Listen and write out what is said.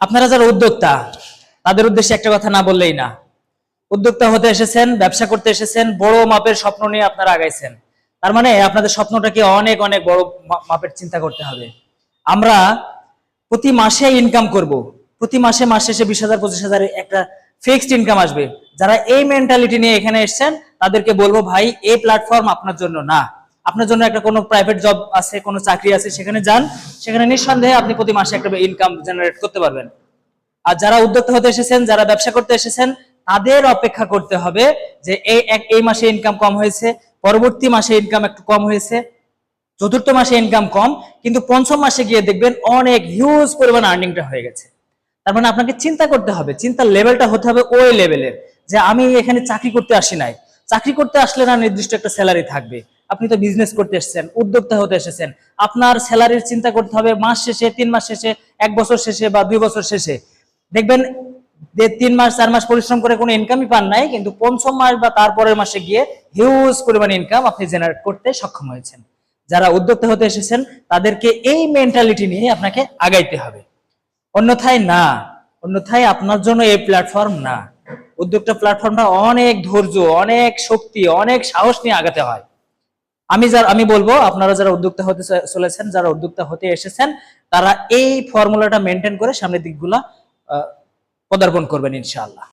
আপনারা যারা উদ্যোক্তা, তাদের উদ্দেশ্যে একটা কথা না বললেই না। উদ্যোক্তা হতে এসেছেন, ব্যবসা করতে এসেছেন, বড় মাপের স্বপ্ন নিয়ে আপনারা আগাইছেন। তার মানে আপনাদের স্বপ্নটাকে অনেক অনেক বড় মাপের চিন্তা করতে হবে। আমরা প্রতি মাসে ইনকাম করব। প্রতি মাসে মাসে শেষে বিশ হাজার, পঁচিশ হাজার একটা ফিক্সড ইনকাম আসবে। যারা এই মেন্টালিটি নিয়ে এখানে এসেছেন, তাদেরকে বলব, ভাই, এই প্ল্যাটফর্ম আপনার জন্য না। আপনার জন্য একটা কোনো প্রাইভেট জব আছে, কোনো চাকরি আছে, সেখানে যান। সেখানে নিঃসন্দেহে আপনি প্রতি মাসে একটা ইনকাম জেনারেট করতে পারবেন। আর যারা উদ্যোক্তা হতে এসেছেন, যারা ব্যবসা করতে এসেছেন, তাদের অপেক্ষা করতে হবে যে এই এক এই মাসে ইনকাম কম হয়েছে, পরবর্তী মাসে ইনকাম একটু কম হয়েছে, চতুর্থ মাসে ইনকাম কম, কিন্তু পঞ্চম মাসে গিয়ে দেখবেন অনেক হিউজ পরিমাণ আর্নিংটা হয়ে গেছে। তার মানে আপনাকে চিন্তা করতে হবে, চিন্তার লেভেলটা হতে হবে ওই লেভেলের যে আমি এখানে চাকরি করতে আসি নাই। চাকরি করতে আসলে না নির্দিষ্ট একটা স্যালারি থাকবে। আপনি তো বিজনেস করতে এসেছেন, উদ্যোক্তা হতে এসেছেন। আপনার স্যালারির চিন্তা করতে হবে মাস শেষে, তিন মাস শেষে, এক বছর শেষে বা দুই বছর শেষে। দেখবেন তিন মাস, চার মাস পরিশ্রম করে কোনো ইনকামই পান নাই, কিন্তু পঞ্চম মাস বা তারপরের মাসে গিয়ে হিউজ পরিমাণ ইনকাম আপনি জেনারেট করতে সক্ষম হয়েছেন। যারা উদ্যোক্তা হতে এসেছেন, তাদেরকে এই মেন্টালিটি নিয়ে আপনাকে আগাইতে হবে। অন্যথায় না, অন্যথায় আপনার জন্য এই প্ল্যাটফর্ম না। উদ্যোক্তা প্ল্যাটফর্মটা অনেক ধৈর্য, অনেক শক্তি, অনেক সাহস নিয়ে আগাতে হয়। আমি যার, আমি বলব, আপনারা যারা উদ্যোক্তা হতে চলেছেন, যারা উদ্যোক্তা হতে এসেছেন, তারা এই ফর্মুলাটা মেনটেন করে সামনের দিকগুলা পদার্পণ করবেন ইনশাআল্লাহ।